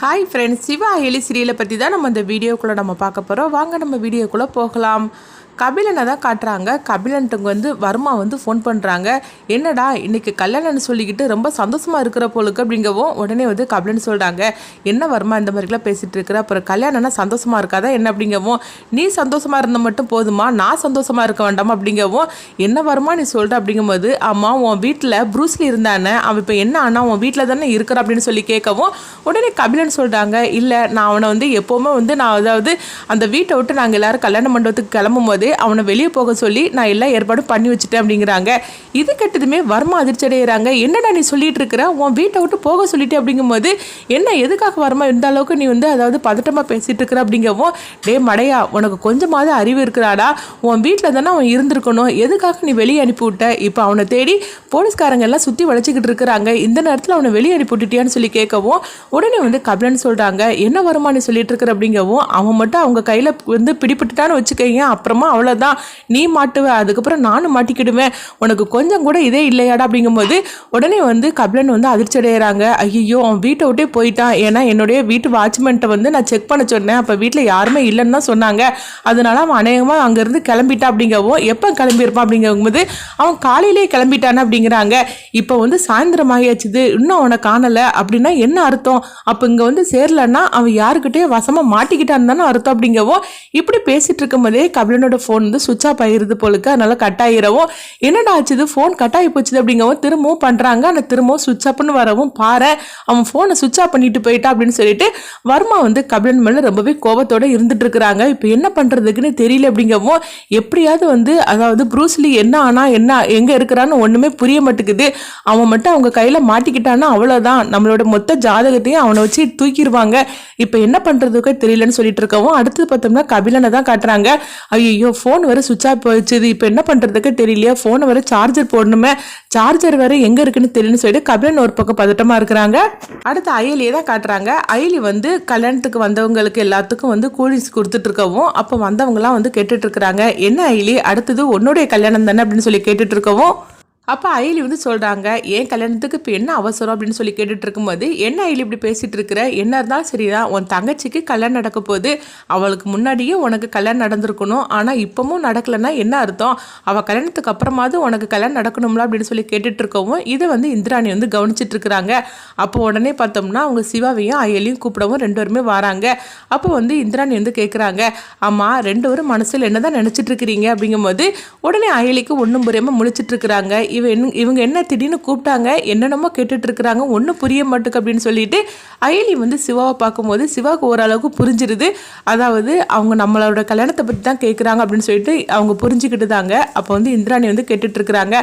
Hi friends Siva எலி சீரியலை பற்றி தான் நம்ம இந்த வீடியோக்குள்ளே நம்ம பார்க்க போகிறோம் வாங்க நம்ம வீடியோக்குள்ளே போகலாம். கபிலனை தான் காட்டுறாங்க. கபிலன்ட்டுங்க வந்து வர்மா வந்து ஃபோன் பண்ணுறாங்க என்னடா இன்றைக்கி கல்யாணம்னு சொல்லிக்கிட்டு ரொம்ப சந்தோஷமாக இருக்கிற போலுக்கு அப்படிங்கவும் உடனே வந்து கபிலன் சொல்கிறாங்க என்ன வர்மா இந்த மாதிரிலாம் பேசிகிட்டு இருக்கிற? அப்புறம் கல்யாணம்னா சந்தோஷமாக இருக்காதா என்ன அப்படிங்கவும் நீ சந்தோஷமாக இருந்தால் மட்டும் போதுமா? நான் சந்தோஷமாக இருக்க வேண்டாமா அப்படிங்கவும் என்ன வருமா நீ சொல்கிற அப்படிங்கும்போது ஆமாம் உன் வீட்டில் ப்ரூஸ்லி இருந்தானே அவன் இப்போ என்ன ஆனா உன் வீட்டில் தானே இருக்கிற அப்படின்னு சொல்லி கேட்கவும் உடனே கபிலன் சொல்கிறாங்க இல்லை நான் அவனை வந்து எப்போவுமே வந்து நான் அதாவது அந்த வீட்டை விட்டு நாங்கள் எல்லாரும் கல்யாண மண்டபத்துக்கு கிளம்பும் போது அவனை வெளியே போக சொல்லி நான் எல்லா ஏற்பாடும் பண்ணி வச்சுட்டேன் அப்படிங்கிறாங்க. இது கெட்டதுமே வர்மா அதிர்ச்சி அடைகிறாங்க என்னடா நீ சொல்லிட்டு இருக்கிற? உன் வீட்டை விட்டு போக சொல்லிட்டு அப்படிங்கும்போது என்ன எதுக்காக வர்மா இந்த அளவுக்கு நீ வந்து அதாவது பதட்டமாக பேசிட்டு இருக்கிற? அப்படிங்கவும் டே மடையா உனக்கு கொஞ்சமாவது அறிவு இருக்கிறாடா. உன் வீட்டில் தானே அவன் இருந்திருக்கணும். எதுக்காக நீ வெளியே அனுப்பி விட்ட? இப்போ அவனை தேடி போலீஸ்காரங்க எல்லாம் சுற்றி வளைச்சிக்கிட்டு இருக்கிறாங்க. இந்த நேரத்தில் அவனை வெளியே அனுப்பி விட்டுட்டியான்னு சொல்லி கேட்கவும் உடனே வந்து கபிலன் சொல்கிறாங்க என்ன வருமா நீ சொல்லிட்டு இருக்கிற? அப்படிங்கவும் அவன் மட்டும் அவங்க கையில் வந்து பிடிபட்டுட்டான்னு வச்சுக்கோங்க அப்புறமா அவ்வளோதான் நீ மாட்டுவ அதுக்கப்புறம் நானும் மாட்டிக்கிடுவேன். உனக்கு கொஞ்சம் கூட இதே இல்லையாடா அப்படிங்கும்போது உடனே வந்து கபிலன் வந்து அதிர்ச்சி அடைகிறாங்க ஐயோ அவன் வீட்டை விட்டே போயிட்டான். ஏன்னா என்னுடைய வீட்டு வாட்ச்மேன்ட்டை வந்து நான் செக் பண்ண சொன்னேன். அப்போ வீட்டில் யாருமே இல்லைன்னு தான் சொன்னாங்க. அதனால அவன் அநேகமாக அங்கேருந்து கிளம்பிட்டான் அப்படிங்கவும் எப்போ கிளம்பியிருப்பான் அப்படிங்கும்போது அவன் காலையிலேயே கிளம்பிட்டானே அப்படிங்கிறாங்க. இப்போ வந்து சாயந்தரம் ஆகியாச்சுது. இன்னும் அவனை காணலை. அப்படின்னா என்ன அர்த்தம்? அப்போ இங்கே வந்து சேரலன்னா அவன் யாருக்கிட்டே வசமாக மாட்டிக்கிட்டான்னு தானே அர்த்தம் அப்படிங்கவும் இப்படி பேசிகிட்டு இருக்கும்போதே கபிலனோட ஃபோன் வந்து சுவிச் ஆஃப் ஆகிருது போலுக்கு அதனால கட் ஆகிரவும் என்னடா ஆச்சுது ஃபோன் கட் ஆகி போச்சுது அப்படிங்கவும் திரும்பவும் பண்ணுறாங்க ஆனால் திரும்பவும் சுவிச் ஆஃப்னு வரவும் பாரு அவன் ஃபோனை சுவிச் ஆஃப் பண்ணிட்டு போயிட்டா அப்படின்னு சொல்லிட்டு வர்மா வந்து கபிலன் மேலே ரொம்பவே கோபத்தோடு இருந்துட்டு இருக்கிறாங்க. இப்போ என்ன பண்ணுறதுக்குன்னு தெரியல அப்படிங்கவும் எப்படியாவது வந்து அதாவது ப்ரூஸ்லி என்ன ஆனா என்ன எங்கே இருக்கிறான்னு ஒன்றுமே புரிய மாட்டேங்குது. அவன் மட்டும் அவங்க கையில் மாட்டிக்கிட்டான்னா அவ்வளோதான் நம்மளோட மொத்த ஜாதகத்தையும் அவனை வச்சு தூக்கிடுவாங்க இப்போ என்ன பண்ணுறதுக்கே தெரியலன்னு சொல்லிட்டு இருக்கவும் அடுத்தது பார்த்தோம்னா கபிலனை தான் காட்டுறாங்க. ஐயோ ஃபோன் வர சுவிச் ஆஃப் போயிடுச்சு இப்போ என்ன பண்ணுறதுக்கு தெரியலையா. ஃபோனை வர சார்ஜர் போடணுமே. சார்ஜர் வேறு எங்கே இருக்குன்னு தெரியலன்னு சொல்லிட்டு கபிலன் ஒரு பக்கம் பதட்டமாக இருக்கிறாங்க. அடுத்து அயலியை தான் காட்டுறாங்க. அயலி வந்து கல்யாணத்துக்கு வந்தவங்களுக்கு எல்லாத்துக்கும் வந்து கூலிஸ் கொடுத்துட்டு இருக்கவும் அப்போ வந்தவங்கலாம் வந்து கேட்டுட்டு இருக்கிறாங்க என்ன அயலி? அடுத்தது உன்னுடைய கல்யாணம் தானே அப்படின்னு சொல்லி கேட்டுட்ருக்கவும் அப்போ அயலி வந்து சொல்கிறாங்க ஏன் கல்யாணத்துக்கு இப்போ என்ன அவசரம்? அப்படின்னு சொல்லி கேட்டுட்டு இருக்கும்போது என்ன அயலி இப்படி பேசிகிட்டு இருக்கிற என்ன இருந்தாலும் சரிதான். உன் தங்கச்சிக்கு கல்யாணம் நடக்க போகுது. அவளுக்கு முன்னாடியே உனக்கு கல்யாணம் நடந்திருக்கணும். ஆனால் இப்போவும் நடக்கலைன்னா என்ன அர்த்தம்? அவள் கல்யாணத்துக்கு அப்புறமாவது உனக்கு கல்யாணம் நடக்கணும்ல? அப்படின்னு சொல்லி கேட்டுட்டு இருக்கவும் இதை வந்து இந்திராணி வந்து கவனிச்சிட்டு இருக்கிறாங்க அப்போ உடனே பார்த்தோம்னா அவங்க சிவாவையும் அயலியும் கூப்பிடவும் ரெண்டு பேருமே வராங்க. அப்போ வந்து இந்திராணி வந்து கேட்குறாங்க ஆமாம் ரெண்டு பேரும் மனசில் என்ன தான் நினச்சிட்டு இருக்கிறீங்க அப்படிங்கும்போது உடனே அயலிக்கு ஒன்றும் புரியாமல் முழிச்சிட்டு இருக்கிறாங்க இவன் இவங்க என்ன திடீர்னு கூப்பிட்டாங்க என்னென்னமோ கேட்டுட்டு இருக்கிறாங்க ஒன்றும் புரிய மாட்டுக்கு அப்படின்னு சொல்லிட்டு அயலி வந்து சிவாவை பார்க்கும்போது சிவாவுக்கு ஓரளவுக்கு புரிஞ்சிருது. அதாவது அவங்க நம்மளோட கல்யாணத்தை பற்றி தான் கேட்குறாங்க அப்படின்னு சொல்லிட்டு அவங்க புரிஞ்சுக்கிட்டு தாங்க அப்போ வந்து இந்திராணி வந்து கேட்டுட்ருக்குறாங்க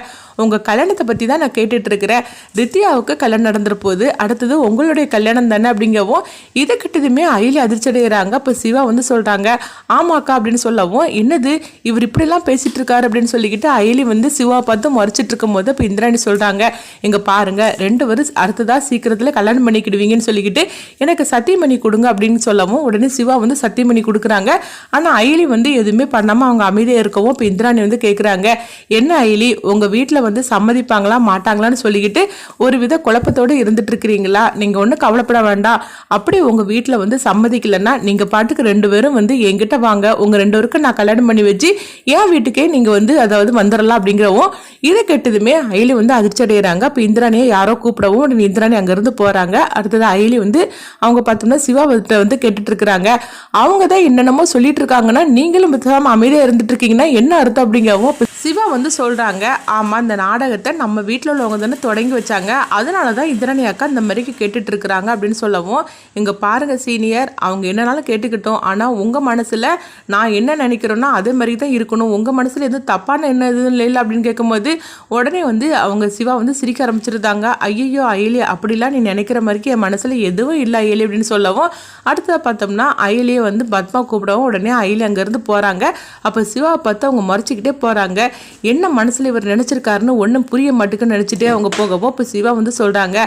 உங்கள் கல்யாணத்தை பற்றி தான் நான் கேட்டுட்ருக்கிறேன். ரித்தியாவுக்கு கல்யாணம் நடந்துற போது அடுத்தது உங்களுடைய கல்யாணம் தானே அப்படிங்கவும் இதை கிட்டதுமே அயலி அதிர்ச்சி அடைகிறாங்க அப்போ சிவா வந்து சொல்கிறாங்க ஆமாக்கா அப்படின்னு சொல்லவும் என்னது இவர் இப்படிலாம் பேசிகிட்டு இருக்காரு அப்படின்னு சொல்லிக்கிட்டு அயலி வந்து சிவா பார்த்து மறைச்சிட்டு இருக்கும்போது இப்போ இந்திராணி சொல்கிறாங்க இங்கே பாருங்க ரெண்டு பேரும் அடுத்ததாக சீக்கிரத்தில் கல்யாணம் பண்ணிக்கிடுவீங்கன்னு சொல்லிக்கிட்டு எனக்கு சத்தியமணி கொடுங்க அப்படின்னு சொல்லவும் உடனே சிவா வந்து சத்தியமணி கொடுக்குறாங்க. ஆனால் அயலி வந்து எதுவுமே பண்ணாமல் அவங்க அமைதியாக இருக்கவும் இப்போ இந்திராணி வந்து கேட்குறாங்க என்ன அயலி உங்கள் வீட்டில் வந்து சம்மதிப்பாங்களா மாட்டாங்களான்னு சொல்லிக்கிட்டு ஒரு வித குழப்பத்தோடு இருந்துட்டு இருக்கிறீங்களா நீங்கள் ஒன்றும் கவலைப்பட வேண்டாம். அப்படி உங்கள் வீட்டில் வந்து சம்மதிக்கலைன்னா நீங்கள் பாட்டுக்கு ரெண்டு பேரும் வந்து என்கிட்ட வாங்க. உங்கள் ரெண்டு பேருக்கும் நான் கல்யாணம் பண்ணி வச்சு என் வீட்டுக்கே நீங்கள் வந்து அதாவது வந்துடலாம் அப்படிங்கிறவும் இதை கேட்டதுமே அயலி வந்து அதிர்ச்சி அடைகிறாங்க அப்போ இந்திராணியை யாரோ கூப்பிடவும் உடனே இந்திராணி அங்கேருந்து போகிறாங்க அடுத்தது அயலி வந்து அவங்க பார்த்தோம்னா சிவாவத்தை வந்து கேட்டுட்டு இருக்கிறாங்க அவங்க தான் என்னென்னமோ சொல்லிட்டு இருக்காங்கன்னா நீங்களும் பேசாமல் அமைதியாக இருந்துட்டு இருக்கீங்கன்னா என்ன அர்த்தம் அப்படிங்கவும் இப்போ சிவா வந்து சொல்கிறாங்க ஆமாம் இந்த நாடகத்தை நம்ம வீட்டில் உள்ளவங்க தானே தொடங்கி வச்சாங்க. அதனால தான் இந்திராணி அக்கா இந்த மாதிரிக்கு கேட்டுட்டு இருக்கிறாங்க அப்படின்னு சொல்லவும் இங்கே பாருங்க சீனியர் அவங்க என்னனாலும் கேட்டுக்கிட்டோம். ஆனால் உங்கள் மனசில் நான் என்ன நினைக்கிறேன்னா அதே மாதிரி தான் இருக்கணும். உங்கள் மனசில் எதுவும் தப்பான என்ன எதுவும் இல்லை அப்படின்னு கேட்கும்போது உடனே வந்து அவங்க சிவா வந்து சிரிக்க ஆரம்பிச்சிருந்தாங்க. ஐயோ அயலி அப்படிலாம் நீ நினைக்கிற மாதிரிக்கு என் மனசில் எதுவும் இல்லை அயலி அப்படின்னு சொல்லவும் அடுத்ததாக பார்த்தோம்னா அயலியை வந்து பத்மா கூப்பிடவும் உடனே அயலி அங்கேருந்து போகிறாங்க அப்போ சிவாவை பார்த்து அவங்க மறைச்சிக்கிட்டே போகிறாங்க என்ன மனசில் இவர் நினச்சிருக்காருன்னு ஒன்றும் புரிய மாட்டுக்குன்னு நினச்சிட்டே அவங்க போகவோ இப்போ சிவா வந்து சொல்கிறாங்க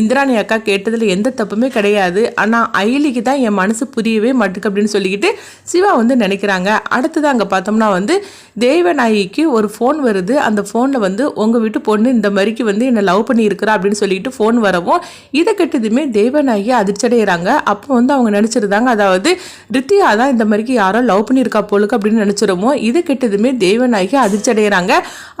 இந்திராணி அக்கா கேட்டதில் எந்த தப்புமே கிடையாது. ஆனால் அயலிக்கு தான் என் மனசு புரியவே மாட்டுக்கு அப்படின்னு சொல்லிக்கிட்டு சிவா வந்து நினைக்கிறாங்க. அடுத்ததாக அங்கே பார்த்தோம்னா வந்து தேவநாயகிக்கு ஒரு ஃபோன் வருது. அந்த ஃபோனில் வந்து உங்கள் வீட்டு பொண்ணு இந்த மாதிரிக்கு வந்து என்னை லவ் பண்ணி இருக்கிறா அப்படின்னு சொல்லிட்டு ஃபோன் வரவும் இதை கெட்டதுமே தேவநாயகி அதிர்ச்சடைகிறாங்க அப்போ வந்து அவங்க நினச்சிருந்தாங்க அதாவது ரித்தியா தான் இந்த மாதிரிக்கு யாரோ லவ் பண்ணியிருக்கா போலுக்கு அப்படின்னு நினச்சிருமோ இதை கெட்டதுமே தேவநாயகி அதிர்ச்சடைகிறாங்க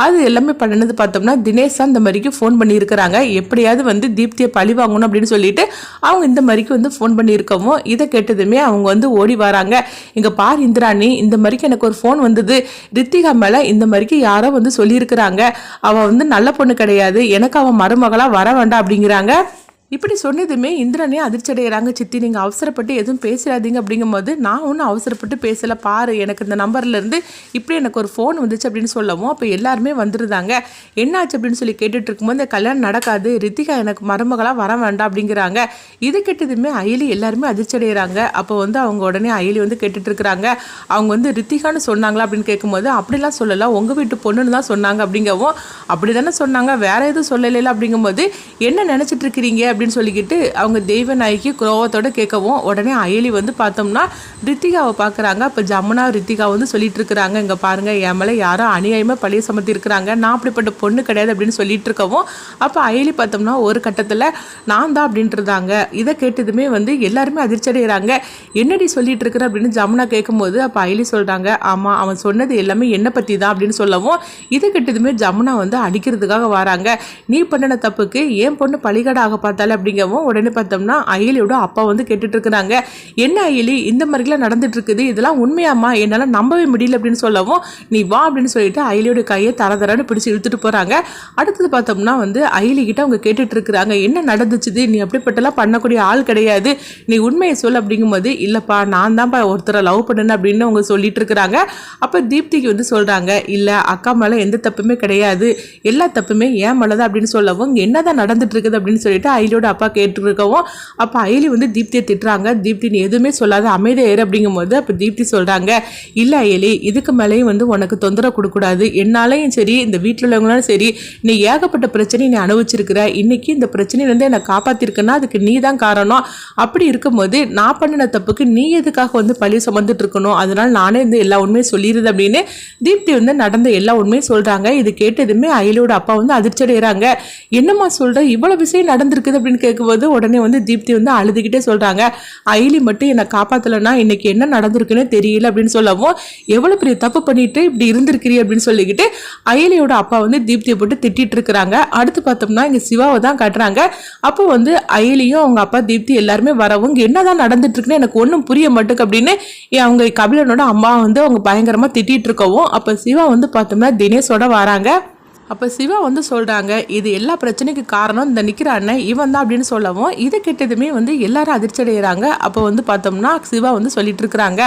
அது எல்லாமே பண்ணினது பார்த்தோம்னா தினேஷ் தான் இந்த மாதிரிக்கு ஃபோன் பண்ணியிருக்கிறாங்க. எப்படியாவது வந்து தீப்தியை பழி வாங்கணும் அப்படின்னு சொல்லிட்டு அவங்க இந்த மாதிரிக்கு வந்து ஃபோன் பண்ணியிருக்கவும் இதை கேட்டதுமே அவங்க வந்து ஓடி வராங்க. இங்கே பார் இந்திராணி இந்த மாதிரிக்கு எனக்கு ஒரு ஃபோன் வந்தது. ரித்திகா மேலே இந்த மாதிரிக்கு யாரோ வந்து சொல்லியிருக்கிறாங்க. அவள் வந்து நல்ல பொண்ணு கிடையாது. எனக்கு அவன் மருமகளாக வர வேண்டாம் அப்படிங்கிறாங்க. இப்படி சொன்னதுமே இந்திரனே அதிர்ச்சி அடைகிறாங்க சித்தி. நீங்கள் அவசரப்பட்டு எதுவும் பேசிடாதீங்க அப்படிங்கும்போது நான் ஒன்றும் அவசரப்பட்டு பேசலை. பாரு எனக்கு இந்த நம்பர்லேருந்து இப்படி எனக்கு ஒரு ஃபோன் வந்துச்சு அப்படின்னு சொல்லவும் அப்போ எல்லாருமே வந்துருந்தாங்க. என்னாச்சு அப்படின்னு சொல்லி கேட்டுட்டு இருக்கும்போது இந்த கல்யாணம் நடக்காது. ரித்திகா எனக்கு மருமகளாக வர வேண்டாம் அப்படிங்கிறாங்க. இது கேட்டதுமே அயலி எல்லாருமே அதிர்ச்சி அடைகிறாங்க அப்போ வந்து அவங்க உடனே அயலி வந்து கேட்டுட்டு இருக்கிறாங்க. அவங்க வந்து ரித்திகான்னு சொன்னாங்களா அப்படின்னு கேட்கும்போது அப்படிலாம் சொல்லலை. உங்கள் வீட்டு பொண்ணுன்னு தான் சொன்னாங்க அப்படிங்கவும். அப்படி தானே சொன்னாங்க. வேற எதுவும் சொல்லலைல அப்படிங்கும்போது என்ன நினச்சிட்டு இருக்கிறீங்க அப்படின்னு சொல்லிக்கிட்டு அவங்க தெய்வ தெய்வநாயகி குரோவத்தோடு கேட்கவும் உடனே அயலி வந்து பார்த்தோம்னா ரித்திகாவை பார்க்குறாங்க. அப்போ ஜமுனா ரித்திகா வந்து சொல்லிட்டு இருக்கிறாங்க. இங்கே பாருங்க என் மேலே யாரும் அநியாயமாக பழைய சுமத்தி இருக்கிறாங்க. நான் அப்படிப்பட்ட பொண்ணு கிடையாது அப்படின்னு சொல்லிட்டு இருக்கவும் அப்போ அயலி பார்த்தோம்னா ஒரு கட்டத்தில் நான் தான் அப்படின்றதாங்க. இதை கேட்டதுமே வந்து எல்லாருமே அதிர்ச்சி அடைகிறாங்க என்னடி சொல்லிட்டு இருக்கிற? அப்படின்னு ஜமுனா கேட்கும்போது அப்போ அயலி சொல்கிறாங்க ஆமாம் அவன் சொன்னது எல்லாமே என்னை பற்றி தான் அப்படின்னு சொல்லவும் இதை கேட்டதுமே ஜமுனா வந்து அடிக்கிறதுக்காக வராங்க. நீ பண்ணின தப்புக்கு என் பொண்ணு பழிகடாக பார்த்தாலே அப்படிங்கவும் உடனே பார்த்தோம்னா அயலியோட அப்பா வந்து கேட்டுட்ருக்குறாங்க. என்ன அயலி? இந்த மாதிரிலாம் நடந்துட்டுருக்குது இதெல்லாம் உண்மையாம்மா? என்னால் நம்பவே முடியல அப்படின்னு சொல்லவும் நீ வா அப்படின்னு சொல்லிட்டு அயலியோட கையை தர தரன்னு பிடிச்சி இழுத்துட்டு போகிறாங்க அடுத்தது பார்த்தோம்னா வந்து அயலிக்கிட்ட அவங்க கேட்டுட்ருக்குறாங்க என்ன நடந்துச்சுது? நீ அப்படிப்பட்டலாம் பண்ணக்கூடிய ஆள் கிடையாது. நீ உண்மையை சொல் அப்படிங்கும்போது இல்லைப்பா நான் தான்ப்பா ஒருத்தரை லவ் பண்ணுன்னு அப்படின்னு அவங்க சொல்லிட்டு இருக்கிறாங்க அப்போ தீப்திக்கு வந்து சொல்கிறாங்க இல்லை அக்கா மேலே எந்த தப்புமே கிடையாது. எல்லா தப்புமே ஏன் மேலே தான் அப்படின்னு சொல்லவும் என்னதான் நடந்துட்டு இருக்குது அப்படின்னு சொல்லிட்டு அயலியோட அப்பா கேட்டுருக்கவும் அப்போ அயலி வந்து தீப்தியை திட்டுறாங்க. தீப்தி நீ எதுவுமே சொல்லாத அமைதியாக ஏறு அப்படிங்கும்போது அப்போ தீப்தி சொல்கிறாங்க இல்லை அயலி இதுக்கு மேலேயும் வந்து உனக்கு தொந்தரவு கொடுக்கூடாது என்னாலையும் சரி இந்த வீட்டில் உள்ளவங்களாலும் சரி நீ ஏகப்பட்ட பிரச்சனையை நீ அனுபவிச்சிருக்கிற. இன்னைக்கு இந்த பிரச்சனையிலேருந்து என்னை காப்பாற்றிருக்கேன்னா அதுக்கு நீ தான் காரணம். அப்படி இருக்கும்போது நான் பண்ணின தப்புக்கு நீ எதுக்காக வந்து பழி சுமந்துட்டு இருக்கணும்? அதனால நானே வந்து எல்லா உண்மையும் சொல்லிடுது அப்படின்னு தீப்தி வந்து நடந்த எல்லா உண்மையும் சொல்கிறாங்க இது கேட்டதுமே அயலியோட அப்பா வந்து அதிர்ச்சி அடைகிறாங்க என்னம்மா சொல்கிற இவ்வளோ விஷயம் நடந்திருக்குது அப்படின்னு கேட்கும்போது உடனே வந்து தீப்தி வந்து அழுதுகிட்டே சொல்கிறாங்க அயலி மட்டும் என்னை காப்பாற்றலைன்னா இன்னைக்கு என்ன நடந்திருக்குன்னு தெரியல அப்படின்னு சொல்லவும் எவ்வளோ பெரிய தப்பு பண்ணிட்டு இப்படி இருந்திருக்கிறீ? அப்படின்னு சொல்லிக்கிட்டு அயலியோட அப்பா வந்து தீப்தியை போட்டு திட்டிட்டு இருக்கிறாங்க. அடுத்து பார்த்தோம்னா இங்கே சிவாவை தான் காட்டுறாங்க. அப்போ வந்து அயலியும் அவங்க அப்பா தீப்தி எல்லாருமே வரவும் இங்கே என்னதான் நடந்துட்டு இருக்குன்னு எனக்கு ஒன்றும் புரிய மாட்டுக்கு அப்படின்னு அவங்க கபிலனோட அம்மா வந்து அவங்க பயங்கரமாக திட்டிகிட்டு இருக்கவும் அப்போ சிவா வந்து பார்த்தோம்னா தினேஷோட வராங்க. அப்போ சிவா வந்து சொல்கிறாங்க இது எல்லா பிரச்சனைக்கு காரணம் இந்த நிற்கிற அண்ணன் இவன் தான் அப்படின்னு சொல்லவும் இதை கெட்டதுமே வந்து எல்லாரும் அதிர்ச்சி அடைகிறாங்க அப்போ வந்து பார்த்தோம்னா சிவா வந்து சொல்லிட்டு இருக்கிறாங்க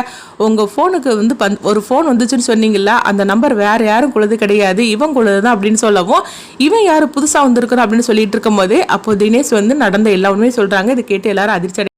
உங்கள் ஃபோனுக்கு வந்து பந் ஒரு ஃபோன் வந்துச்சுன்னு சொன்னீங்கல்ல அந்த நம்பர் வேறு யாரும் குழுது கிடையாது இவன் குழுது தான் அப்படின்னு சொல்லவும் இவன் யார் புதுசாக வந்திருக்கிறோம் அப்படின்னு சொல்லிட்டு இருக்கும்போதே அப்போ தினேஷ் வந்து நடந்த எல்லாமே சொல்கிறாங்க இதை கேட்டு எல்லாரும் அதிர்ச்சி அடை-